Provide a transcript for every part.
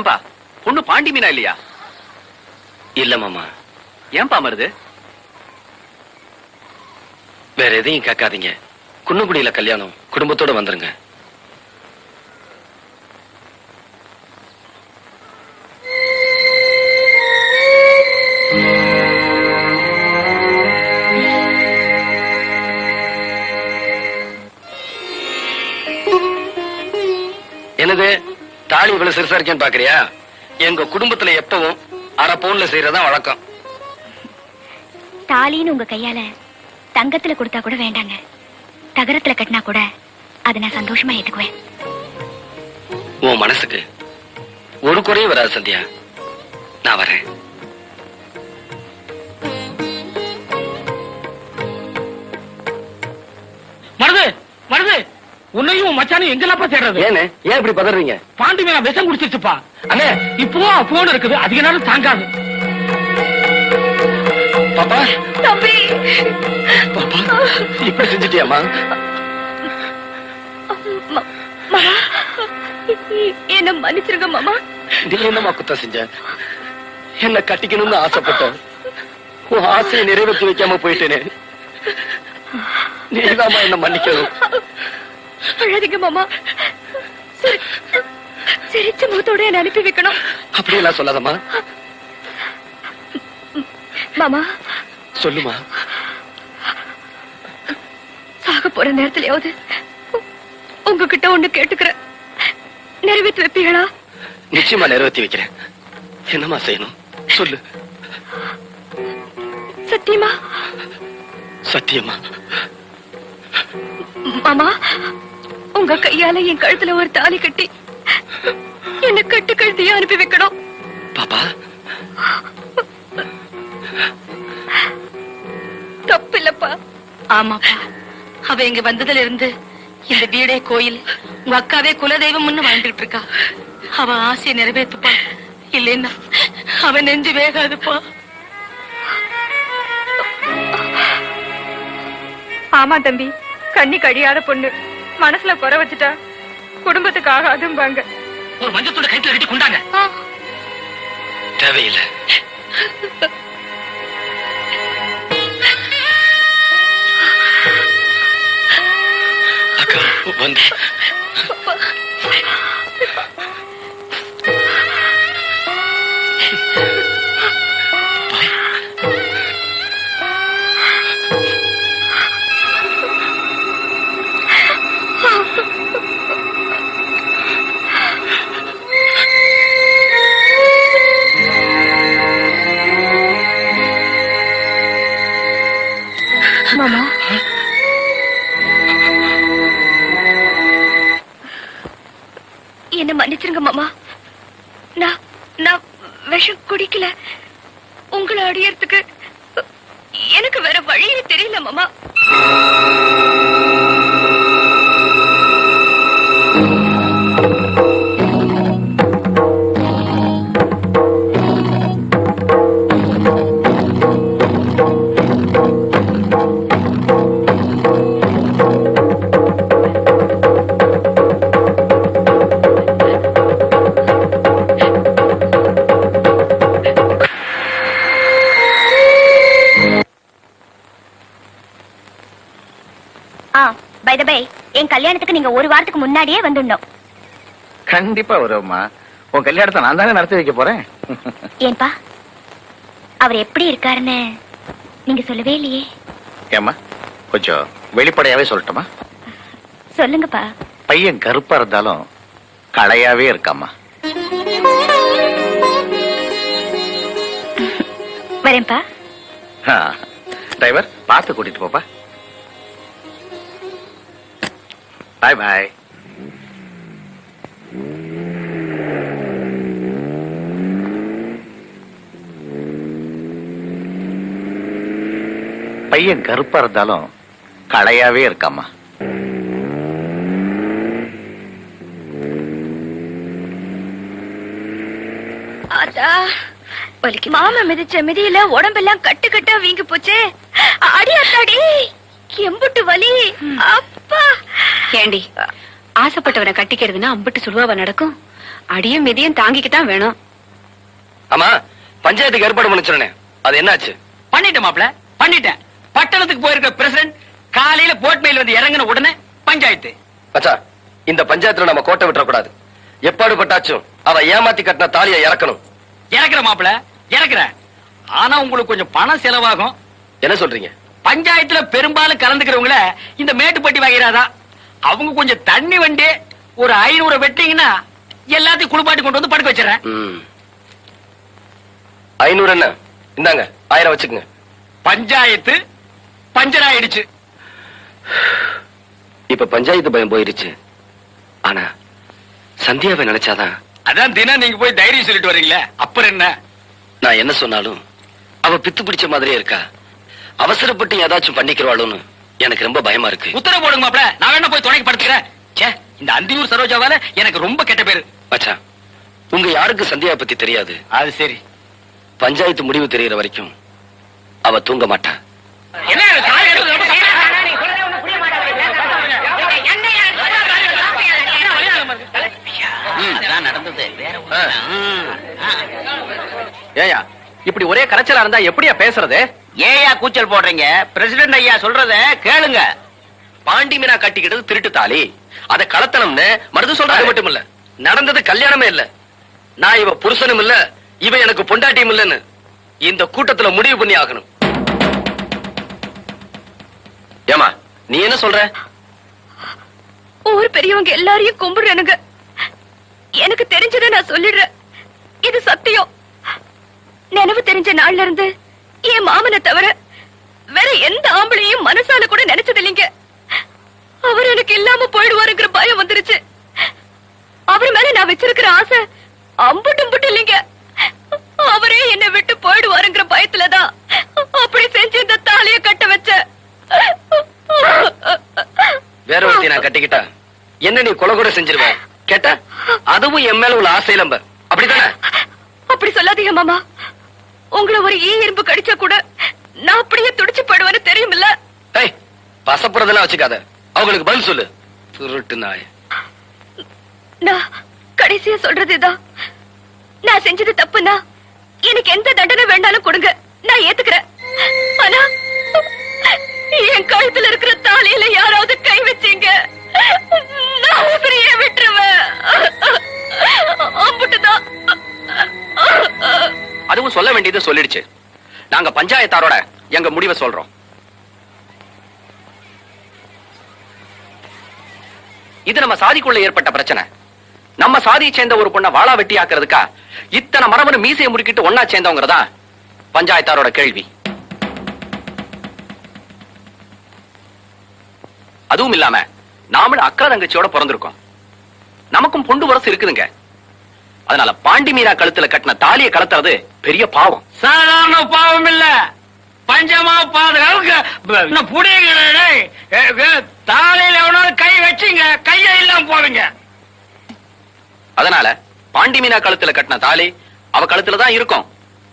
ஏன்பா? பொண்ணு பாண்டி மீனா இல்லையா? இல்ல மாமா. ஏன்பா மருது? வேற எதையும் கேட்காதீங்க. குன்னக்குடியில கல்யாணம். குடும்பத்தோட வந்துருங்க. தாலி இவ்வளவு சிறுசா இருக்கேன்னு பாக்குறியா? எங்க குடும்பத்துல எப்பவும் அரை பவுன்ல செய்யறதா வழக்கம். தாலின்னு உங்க கையால தங்கத்துல கொடுத்தா கூட வேண்டாங்க. தகரத்துல கட்டினா கூட அதை நான் சந்தோஷமா ஏத்துக்குவேன். உன் மனசுக்கு ஒரு குறையும் வராது சந்தியா. நான் வரேன். மருது மருது! உன்னையும் மச்சானையும் எங்கெல்லாப்பா தேடுறது? ஏன்னு ஏன் இப்படி பதறீங்க? பாண்டி மேல விஷம் குடிச்சிருச்சுப்பா. அண்ணே இப்போ போன் இருக்குது. அதிக நேரம் தாங்காது. பாப்பா. தம்பி. பாப்பா இப்படி செஞ்சுட்டியாமா மாமா என்ன மன்னிச்சிருங்க மாமா. நீ என்னமா குத்தம் செஞ்ச? என்ன கட்டிக்கணும்னு ஆசைப்பட்ட. உன் ஆசையை நிறைவேற்றி வைக்காம போயிட்டேனே. நீதாம்மா என்ன மன்னிக்கணும். அழாதீங்க மாமா. சிரி- சிரிச்ச முகத்தோட என்ன அனுப்பி வைக்கணும். அப்படியெல்லாம் சொல்லாதம்மா. மாமா. சொல்லுமா. சாக போற நேரத்திலயாவது உங்ககிட்ட ஒண்ணு கேட்டுக்கிறேன். நிறைவேற்றி வைப்பீங்களா? நிச்சயமா நிறைவேற்றி வைக்கிறேன். என்னம்மா செய்யணும்? சொல்லு. சத்தியமா? சத்தியமா? மாமா. உங்க கையால என் கழுத்துல ஒரு தாலி கட்டி என்ன கட்டு கழுத்தையே அனுப்பி வைக்கணும். பாப்பா. தப்பு இல்லப்பா ஆமாப்பா. அவ இங்க வந்ததுல இருந்து இந்த வீடே கோயில் உங்க அக்காவே குலதெய்வம்னு வாழ்ந்துட்டு இருக்கா அவ ஆசையை நிறைவேத்துப்பா. இல்லைன்னா அவ நெஞ்சு வேகாதுப்பா. ஆமா தம்பி கண்ணி கடியாத பொண்ணு. மனசுல குறை வச்சுட்டா குடும்பத்துக்கு ஆகாதும்பாங்க ஒரு மஞ்சத்தோட கைத்துல கட்டி கொண்டாங்க. தேவையில்லை. அக்கா வந்து. நான் நான் விஷம் குடிக்கல. உங்களை அடியறதுக்கு எனக்கு வேற வழியே தெரியல மாமா. கல்யாணத்துக்கு நீங்க ஒரு வாரத்துக்கு முன்னாடியே வந்துடணும். கண்டிப்பா வருவம்மா. உன் கல்யாணத்தை நான் தானே நடத்தி வைக்க போறேன்? ஏன்பா அவர் எப்படி இருக்காருன்னு நீங்க சொல்லவே இல்லையே. ஏம்மா கொஞ்சம் வெளிப்படையாவே சொல்லட்டுமா? சொல்லுங்கப்பா. பையன் கருப்பா இருந்தாலும் களையாவே இருக்காம்மா. வரேன்ப்பா. ஆ, டிரைவர் பார்த்து கூட்டிட்டு போப்பா. பாய் பாய் பையன் கருப்பா இருந்தாலும் களையாவே இருக்காம்மா. அதா மாமா மிதிச்ச மிதியில உடம்பெல்லாம் கட்டு கட்டா வீங்கி போச்சே. அடி அத்தாடி எம்புட்டு வலி. அப்பா ஏண்டி ஆசைப்பட்டவனை கட்டிக்கிறதுன்னா அம்பிட்டு சுழுவாவ நடக்கும்? அடியும் மிதியும் தாங்கிக்கத்தான் வேணும். ஆமா பஞ்சாயத்துக்கு ஏற்பாடு பண்ணிச்சிருனே. அது என்னாச்சு? பண்ணிட்டேன் மாப்ள பண்ணிட்டேன். பட்டணத்துக்கு போயிருக்க பிரசிடண்ட் காலையில போட் மேல வந்து இறங்கின உடனே பஞ்சாயத்து. மச்சா இந்த பஞ்சாயத்துல நம்ம கோட்டை விட்டுறக்கூடாது. எப்பாடு பட்டாச்சும் அவ ஏமாத்தி கட்டின தாலியை இறக்கணும். இறக்குற மாப்ள இறக்குறேன். ஆனா உங்களுக்கு கொஞ்சம் பணம் செலவாகும். என்ன சொல்றீங்க? பஞ்சாயத்துல பெரும்பாலும் கலந்துக்கிறவங்கள இந்த மேட்டுப்பட்டி வகைராதா அவங்க கொஞ்சம் தண்ணி வண்டி ஒரு ஐநூறு வெட்டிங்கன்னா எல்லாத்தையும் குளிப்பாட்டி கொண்டு வந்து படுக்க வச்சிடறேன். ஐநூறு என்ன? இந்தாங்க ஆயிரம் வச்சுக்கோங்க. பஞ்சாயத்து பஞ்சர் ஆயிடுச்சு இப்ப பஞ்சாயத்து பயம் போயிருச்சு. ஆனா சந்தியாவை நினைச்சாதான். அதான் தினம் நீங்க போய் தைரியம் சொல்லிட்டு வர்றீங்களே அப்புறம் என்ன? நான் என்ன சொன்னாலும் அவ பித்து பிடிச்ச மாதிரியே இருக்கா. அவசரப்பட்டு ஏதாச்சும் பண்ணிக்கிறவாளோன்னு. எனக்கு ரொம்ப பயமா இருக்கு உத்தரவு போடுங்க மாப்ள நான் வேணா போய் துணைக்கு படுத்துக்கிறேன் ச்சே இந்த அந்தியூர் சரோஜாவால எனக்கு ரொம்ப கெட்ட பேரு மச்சான் உங்க யாருக்கு சந்தியாவை பத்தி தெரியாது அது சரி பஞ்சாயத்து முடிவு தெரியற வரைக்கும் அவ தூங்க மாட்டா என்ன ரொம்ப ஏயா இப்படி ஒரே கரைச்சலா இருந்தா எப்படியா பேசுறது ஏயா கூச்சல் போடுறீங்க? பிரசிடண்ட் ஐயா சொல்றத கேளுங்க. பாண்டி மீனா கட்டிக்கிட்டது திருட்டு தாலி. அத கலத்தனம்னு மருது சொல்றது மட்டும் இல்ல. நடந்தது கல்யாணமே இல்ல. நான் இவ புருஷனும் இல்ல இவ எனக்கு பொண்டாட்டியும் இல்லன்னு இந்த கூட்டத்துல முடிவு பண்ணி ஆகணும். ஏமா நீ என்ன சொல்ற? ஊர் பெரியவங்க எல்லாரையும் கும்பிடுறேனுங்க. எனக்கு தெரிஞ்சதை நான் சொல்லிடுறேன். இது சத்தியம். நினைவு தெரிஞ்ச நாள்ல இருந்து என் மாமனை தவிர வேற எந்த ஆம்பளையும் மனசால கூட நினைச்சது இல்லைங்க அவர் எனக்கு இல்லாம போயிடுவாருங்கிற பயம் வந்துருச்சு. அவர் மேல நான் வச்சிருக்கிற ஆசை அம்புட்டும் புட்டு இல்லைங்க. அவரே என்னை விட்டு போயிடுவாருங்கிற பயத்துலதான் அப்படி செஞ்சு இந்த தாலிய கட்ட வச்ச வேற ஒருத்தி நான் கட்டிக்கிட்டா? என்ன நீ கொலை கூட செஞ்சிருவ? கேட்டா? அதுவும் என் மேல உள்ள ஆசையிலம்ப அப்படித்தானே? அப்படி சொல்லாதீங்க மாமா. உங்களை ஒரு ஈ எறும்பு கடிச்சா கூட நான் அப்படியே துடிச்சு போயிடுவேன்னு தெரியுமில்ல? ஏய் பசப்புறதெல்லாம் வச்சுக்காத. அவங்களுக்கு பதில் சொல்லு. திருட்டு நாய். நான் கடைசியா சொல்றது இதான் நான் செஞ்சது தப்புன்னா எனக்கு எந்த தண்டனை வேண்டாலும் கொடுங்க. நான் ஏத்துக்கிறேன். ஆனா என் கழுத்துல இருக்கிற தாலியில யாராவது கை வச்சீங்க. அதுவும் சொல்ல வேண்டியது சொல்லிடுச்சு. நாங்க பஞ்சாயத்தாரோட எங்க முடிவை சொல்றோம். இது நம்ம சாதிக்குள்ள ஏற்பட்ட பிரச்சனை. நம்ம சாதியை சேர்ந்த ஒரு பொண்ணை வாழா வெட்டி ஆக்குறதுக்கா இத்தனை மரபணு மீசையை முறுக்கிட்டு ஒன்னா சேர்ந்தவங்கிறதா பஞ்சாயத்தாரோட கேள்வி. அதுவும் இல்லாம நாமளும் அக்கா தங்கச்சியோட பிறந்திருக்கோம். நமக்கும் பொண்டு வரசு இருக்குதுங்க. அதனால பாண்டி மீரா கழுத்துல கட்டின தாலியை கலத்துறது பெரிய பாவம். சாதாரண பாவம் இல்ல. பஞ்சமா பாதுகாப்பு தாலையில எவனாலும் கை வச்சீங்க. கைய இல்லாம போவீங்க அதனால பாண்டி மீனா கழுத்துல கட்டின தாலி அவ கழுத்துல தான் இருக்கும்.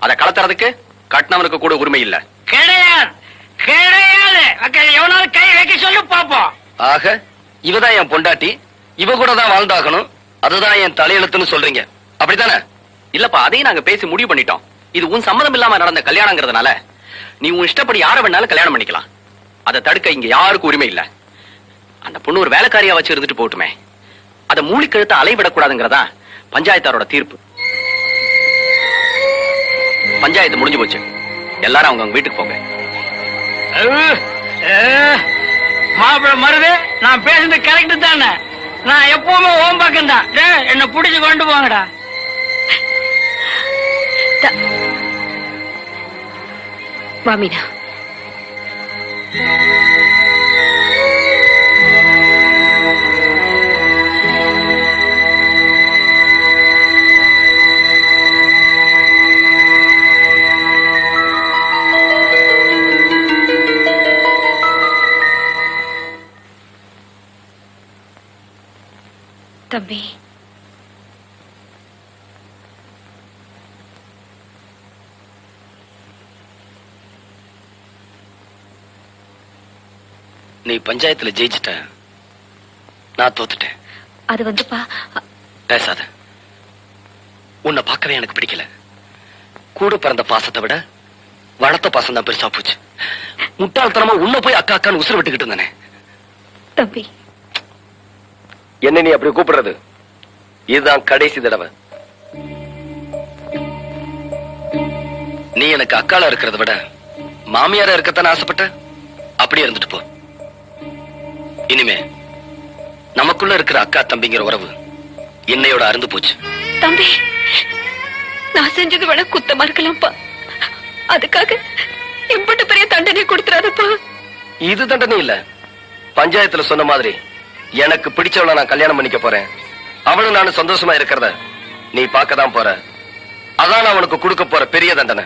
அத கலத்துறதுக்கு கட்டினவனுக்கு கூட உரிமை இல்ல. கிடையாது. கிடையாது. எவனாலும் கை வைக்க சொல்லி பாப்போம். ஆக இவதான் என் பொண்டாட்டி. இவ கூட தான் வாழ்ந்தாகணும். அதுதான் என் தலையெழுத்துன்னு சொல்றீங்க. அப்படித்தானே? இல்லப்பா அதையும் நாங்க பேசி முடிவு பண்ணிட்டோம். இது உன் சம்மதம் இல்லாம நடந்த கல்யாணங்கிறதுனால நீ உன் இஷ்டப்படி யார வேணாலும் கல்யாணம் பண்ணிக்கலாம். அதை தடுக்க இங்க யாருக்கும் உரிமை இல்ல. அந்த பொண்ணு ஒரு வேலைக்காரியா வச்சு இருந்துட்டு போட்டுமே அதை மூளி அலைவிடக்கூடாதுங்கிறதா பஞ்சாயத்தாரோட தீர்ப்பு. பஞ்சாயத்து முடிஞ்சு போச்சு. எல்லாரும் அவங்க அவங்க வீட்டுக்கு போங்க. மாப்பிள்ள மருது நான் பேசுறது கரெக்ட் தானே? நான் எப்பவுமே ஓம் பக்கம் தான் என்ன புடிச்சு கொண்டு போங்கடா. வாமினா தம்பி நீ பஞ்சாயத்துல ஜெயிச்சிட்ட நான் தோத்துட்டேன். அது வந்துப்பா. பேசாத. உன்னை பார்க்கவே எனக்கு பிடிக்கல. கூட பிறந்த பாசத்தை விட வளர்த்த பாசம் தான் பெருசா போச்சு. முட்டாள்தனமா உன்னை போய் அக்கா அக்கான்னு உசுறு விட்டுக்கிட்டு இருந்தானே. தம்பி. என்ன நீ அப்படி கூப்பிடுறது? இதுதான் கடைசி தடவை. நீ எனக்கு அக்காளா இருக்கிறத விட மாமியாரா இருக்கத்தானே ஆசைப்பட்ட? அப்படியே இருந்துட்டு போ. இனிமே நமக்குள்ள இருக்கிற அக்கா தம்பிங்கிற உறவு என்னையோட அருந்து போச்சு. தம்பி நான் செஞ்சது வேணா குத்தமா இருக்கலாம்ப்பா. அதுக்காக இம்பட்டு பெரிய தண்டனை கொடுத்துறாதப்பா. இது தண்டனை இல்ல. பஞ்சாயத்துல சொன்ன மாதிரி எனக்கு பிடிச்சவள நான் கல்யாணம் பண்ணிக்க போறேன். அவனும் நானும் சந்தோஷமா இருக்கிறத நீ பார்க்க தான் போற. அதான் அவனுக்கு கொடுக்க போற பெரிய தண்டனை.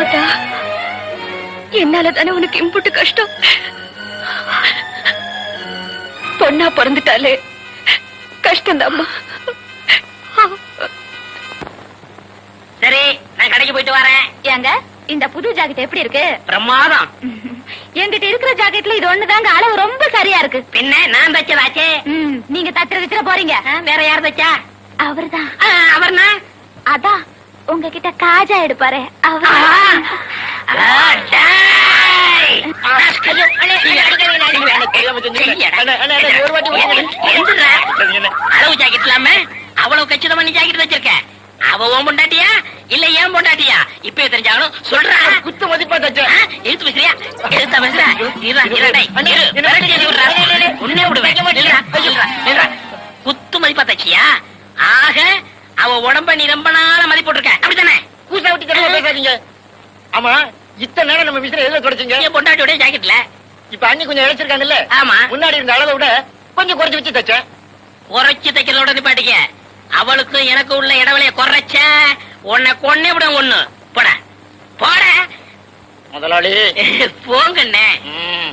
அதா என்னால தானே உனக்கு இம்புட்டு கஷ்டம்? பொண்ணா பிறந்துட்டாலே கஷ்டம் சரி நான் கடைக்கு போயிட்டு வரேன். ஏங்க இந்த புது ஜாக்கெட் எப்படி இருக்கு? பிரமாதம். என்கிட்ட இருக்கிற ஜாக்கெட்ல இது ஒண்ணுதாங்க அளவு ரொம்ப சரியா இருக்கு. பின்ன நான் தச்சதாச்சே. நீங்க தச்சுற தச்சுற போறீங்க. வேற யார் தச்சா? அவர்தான். அவர்னா? அதான் உங்ககிட்ட காஜா எடுப்பாரு அவர். அளவு ஜாக்கெட் இல்லாம அவ்வளவு கச்சிதமா நீ ஜாக்கெட் வச்சிருக்க அவ உன் பொண்டாட்டியா இல்ல ஏன் பொண்டாட்டியா? இப்ப தெரிஞ்சாலும் சொல்றா குத்து மதிப்பா தச்ச எழுத்து பேசுறியா எழுத்தா பேசுறா. உன்னை விடுவேன். குத்து மதிப்பா தச்சியா? ஆக அவ உடம்ப நீ ரொம்ப நாளா மதிப்பு போட்டிருக்க அப்படித்தானே? பூசா விட்டு பேசாதீங்க. ஆமா இத்தனை நேரம் நம்ம விசிற எதுல தொடச்சிங்க? என் பொண்டாட்டியோட ஜாக்கெட்ல இப்ப அண்ணி கொஞ்சம் இழைச்சிருக்காங்கல்ல? ஆமா. முன்னாடி இருந்த அளவை விட கொஞ்சம் குறைச்சு வச்சு தச்சேன். குறைச்சு தைக்கிறதோட நிப்பாட்டிக்க அவளுக்கு எனக்கு உள்ள இடவெளிய குறைச்ச உன்னை கொன்னே விட ஒண்ணு. போட. போட. முதலாளி. போங்கண்ணே. ம்.